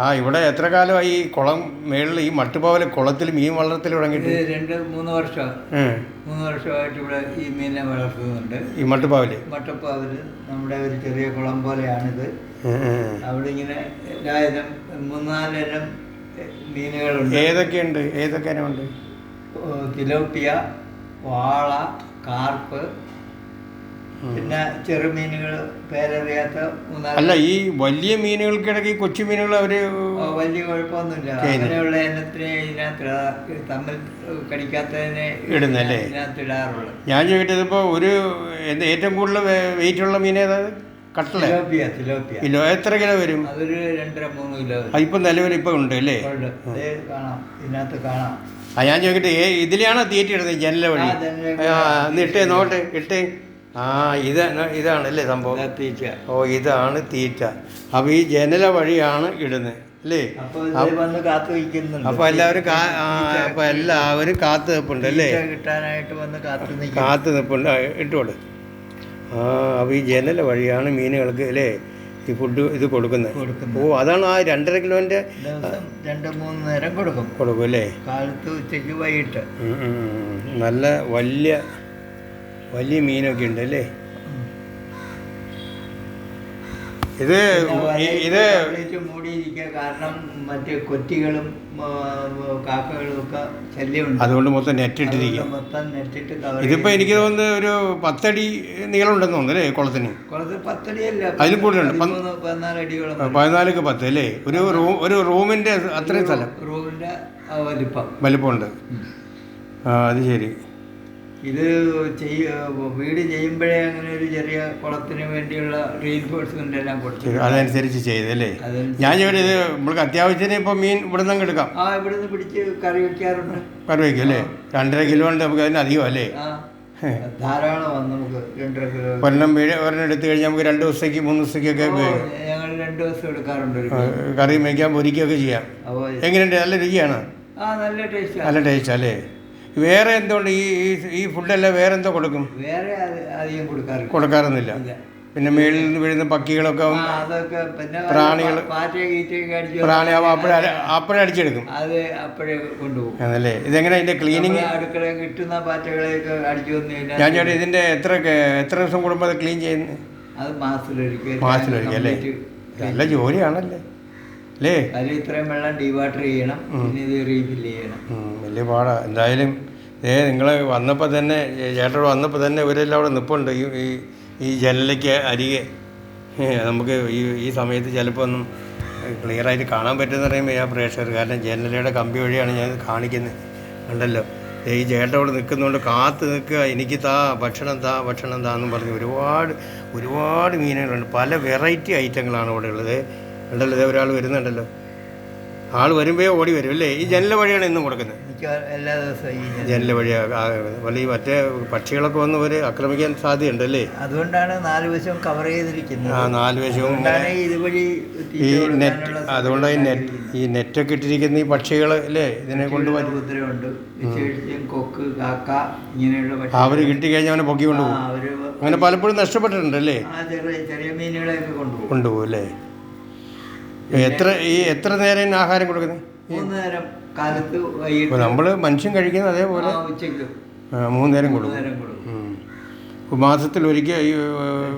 ആ ഇവിടെ എത്ര കാലമായി ഈ കുളം മേളിൽ ഈ മട്ടുപാവല കുളത്തിൽ മീൻ വളർത്തൽ ഇത് തുടങ്ങിയിട്ട് രണ്ട് മൂന്ന് വർഷം ഉം. മൂന്ന് വർഷമായിട്ട് ഇവിടെ ഈ മീനിനെ വളർത്തുന്നുണ്ട്. ഈ മട്ടുപാവൽ? മട്ടപ്പാവിൽ നമ്മുടെ ഒരു ചെറിയ കുളം പോലെയാണിത്. ഉം, ഉം. അവിടെ ഇങ്ങനെ എല്ലായിരം മൂന്നാലിനം മീനുകളുണ്ട്. ഏതൊക്കെയുണ്ട്? ഏതൊക്കെ ഇനമുണ്ട് ഓ, തിലോപ്പിയ വാള കാർപ്പ് പിന്നെ ചെറുമീനുകൾ പേരറിയാത്ത മൂന്നാൽ അല്ല ഈ വലിയ മീനുകൾക്കിടയ്ക്ക് കൊച്ചു മീനുകൾ അവർ വലിയ കുഴപ്പമൊന്നുമില്ല. അങ്ങനെയുള്ള എണ്ണത്തിനെ ഇതിനകത്ത് തമ്മിൽ കടിക്കാത്തതിനെ ഇടുന്നല്ലേ? ഇതിനകത്ത് ഇടാറുള്ളത് ഞാൻ ഇതിപ്പോ ഒരു ഏറ്റവും കൂടുതൽ വെയിറ്റ് ഉള്ള മീൻ ഏതാ കട്ടല? കിലോ എത്ര കിലോ വരും? അതൊരു രണ്ടര മൂന്ന് കിലോ ഇപ്പൊ നിലവിൽ ഇപ്പൊ ഉണ്ട് അല്ലേ? കാണാം. ഇതിനകത്ത് കാണാം. ആ ഞാൻ ചോദിക്കട്ടെ ഇതിലാണോ തീറ്റ ഇടുന്നത് ജനല വഴി? ആ, ഇട്ടേ നോട്ടെ ഇട്ടേ. ആ ഇതാണ് ഇതാണല്ലേ സംഭവം? തീറ്റ. ഓ ഇതാണ് തീറ്റ. അപ്പോൾ ഈ ജനല വഴിയാണ് ഇടുന്നത് അല്ലേ? അപ്പൊ ഇത് അപ്പോൾ എല്ലാവരും അപ്പൊ അപ്പോൾ എല്ലാവരും കാത്തു നിൽപ്പുണ്ട് അല്ലേ? കിട്ടാനായിട്ട് വന്ന് കാത്തു കാത്തു നിൽപ്പുണ്ട്. ആ, ഇട്ടോട് ആ അപ്പോൾ ഈ ജനല വഴിയാണ് മീനുകൾക്ക് അല്ലേ ഈ ഫുഡ് ഇത് കൊടുക്കുന്നത്. ഓ അതാണ് ആ രണ്ടര കിലോന്റെ രണ്ട് മൂന്ന് നേരം കൊടുക്കും. കൊടുക്കും അല്ലേ? കാലത്ത് ഉച്ചയ്ക്ക് വൈകിട്ട്. നല്ല വലിയ വലിയ മീനൊക്കെ ഉണ്ട് അല്ലേ ഇത് ഇത് വലയിട്ട് മൂടിയിരിക്കുക കാരണം മറ്റ് കൊറ്റികളും കാക്കകളും ഒക്കെ ശല്യമുണ്ട്. അതുകൊണ്ട് മൊത്തം നെറ്റിട്ടിരിക്കും. മൊത്തം നെറ്റിട്ട് ഇതിപ്പോ എനിക്ക് തോന്നുന്നത് ഒരു പത്തടി നീളമുണ്ടെന്ന് തോന്നുന്നു അല്ലേ കുളത്തിന്? പത്തടിയല്ല. അതിലും കൂടുതലുണ്ട്. പതിനാല് അടിയോളം പതിനാലിക്ക് പത്ത് അല്ലേ ഒരു റൂം ഒരു റൂമിന്റെ അത്രയും സ്ഥലം. റൂമിന്റെ വലിപ്പം. വലിപ്പമുണ്ട്. ആ അത് ശരി. ഇത് ചെയ്യ വീട് ചെയ്യുമ്പോഴേ അങ്ങനെ ഒരു ചെറിയ കുളത്തിന് വേണ്ടിയുള്ള റീൻഫോഴ്സ്മെന്റ് എല്ലാം കൊടുത്തു. അതനുസരിച്ച് ചെയ്തല്ലേ? ഞാൻ ഇത് നമ്മൾക്ക് അത്യാവശ്യത്തിന് ഇപ്പോൾ മീൻ ഇവിടെ നിന്ന് എടുക്കാം. ആ ഇവിടുന്ന് പിടിച്ച് കറി വെക്കാറുണ്ട്. കറി വെക്കും അല്ലേ? രണ്ടര കിലോ ഉണ്ട് നമുക്ക് അതിന് അധികം അല്ലേ? ആ ധാരാളമാണ് നമുക്ക് രണ്ടര കിലോ. ഒരെണ്ണം വീട് ഒരെണ്ണം എടുത്തു കഴിഞ്ഞാൽ നമുക്ക് രണ്ട് ദിവസത്തേക്ക് മൂന്ന് ദിവസത്തേക്കൊക്കെ ഞങ്ങൾ രണ്ട് ദിവസം എടുക്കാറുണ്ട് കറി മേക്കാൻ പൊരിക്കുകയൊക്കെ ചെയ്യാം. എങ്ങനെയുണ്ട്? നല്ല രുചിയാണ്? ആ നല്ല ടേസ്റ്റ് നല്ല ടേസ്റ്റ് അല്ലേ? വേറെ എന്തുകൊണ്ട് ഈ ഈ- ഫുഡെല്ലാം വേറെ എന്തോ കൊടുക്കും? വേറെ അധികം കൊടുക്കാറില്ല. കൊടുക്കാറൊന്നുമില്ല. പിന്നെ മേളിൽ നിന്ന് വീഴുന്ന പക്ഷികളൊക്കെ പ്രാണികൾ പ്രാണി അപ്പോഴേ അപ്പോഴേ അടിച്ചെടുക്കും. അത് അപ്പോഴേ കൊണ്ടുപോകും. അതല്ലേ ഇതെങ്ങനെ ഇതിന്റെ ക്ലീനിങ് അടുക്കള കിട്ടുന്ന പാറ്റകളെയൊക്കെ അടിച്ചു ഞാൻ ചേട്ടാ ഇതിന്റെ എത്ര എത്ര ദിവസം കൂടുമ്പോൾ അത് ക്ലീൻ ചെയ്യുന്നത് അത് മാസത്തിലൊരിക്കൽ മാസത്തിലൊരിക്കൽ അല്ലേ? നല്ല ജോലിയാണല്ലേ? അല്ലേ അതിൽ ഇത്രയും വെള്ളം ഡീവാട്ടർ ചെയ്യണം. പിന്നെ ഇത് റീഫിൽ ചെയ്യണം. ഉം, വലിയ പാടാ. എന്തായാലും ഏ നിങ്ങൾ വന്നപ്പോൾ തന്നെ ചേട്ടൻ വന്നപ്പോൾ തന്നെ ഇവരെല്ലാം അവിടെ നിൽപ്പുണ്ട് ഈ ഈ ജനലയ്ക്ക് അരികെ. നമുക്ക് ഈ ഈ സമയത്ത് ചിലപ്പോൾ ഒന്നും ക്ലിയറായിട്ട് കാണാൻ പറ്റുമെന്ന് പറയുമ്പോൾ ഞാൻ പ്രേക്ഷകർ കാരണം ജനലയുടെ കമ്പി വഴിയാണ് ഞാൻ കാണിക്കുന്നത്. ഉണ്ടല്ലോ ഈ ചേട്ടൻ അവിടെ നിൽക്കുന്നതുകൊണ്ട് കാത്ത് നിൽക്കുക. എനിക്ക് താ ഭക്ഷണം താ ഭക്ഷണം താ എന്നും പറഞ്ഞ് ഒരുപാട് ഒരുപാട് മീനുകളുണ്ട്. പല വെറൈറ്റി ഐറ്റങ്ങളാണ് ഇവിടെ ഉള്ളത്. ഉണ്ടല്ലോ ഇതേ ഒരാൾ വരുന്നുണ്ടല്ലോ. ആൾ വരുമ്പോഴേ ഓടി വരും അല്ലേ? ഈ ജനല വഴിയാണ് ഇന്നും കൊടുക്കുന്നത്. എല്ലാ ദിവസവും. ജനല. വഴിയാണ് വല്ല ഈ മറ്റേ പക്ഷികളൊക്കെ വന്ന് ഒരു ആക്രമിക്കാൻ സാധ്യതയുണ്ട് അല്ലേ? അതുകൊണ്ടാണ് നാല് വശവും കവർ ചെയ്തിരിക്കുന്നത്. ആ നാല് വശവും ഇതുവഴി ഈ നെറ്റ് അതുകൊണ്ടാണ് ഈ നെറ്റ് ഈ നെറ്റൊക്കെ ഇട്ടിരിക്കുന്ന ഈ പക്ഷികൾ അല്ലേ? ഇതിനെ കൊണ്ട് ഉപദ്രവമുണ്ട്. കൊക്ക് കാക്ക ഇങ്ങനെയുള്ള അവർ കിട്ടിക്കഴിഞ്ഞാൽ അവനെ പൊക്കി കൊണ്ടുപോകും. അങ്ങനെ പലപ്പോഴും നഷ്ടപ്പെട്ടിട്ടുണ്ട് അല്ലേ? ചെറിയ മീനുകളെയൊക്കെ കൊണ്ടുപോകും. കൊണ്ടുപോകും അല്ലേ? എത്ര ഈ എത്ര നേരം ആഹാരം കൊടുക്കുന്നത് മൂന്ന് നേരം കാലത്ത് വൈകിട്ട് നമ്മൾ മനുഷ്യൻ കഴിക്കുന്ന അതേപോലെ ഉച്ചയ്ക്ക്. മൂന്ന് നേരം കൊടുക്കും. നേരം കൊടുക്കും. മാസത്തിൽ ഒരിക്കൽ ഈ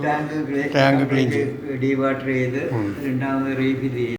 ടാങ്ക് ടാങ്ക് ക്ലീൻ ചെയ്യും. ഡീവാട്ടർ ചെയ്ത് രണ്ടാമത് റീഫിൽ ചെയ്യും.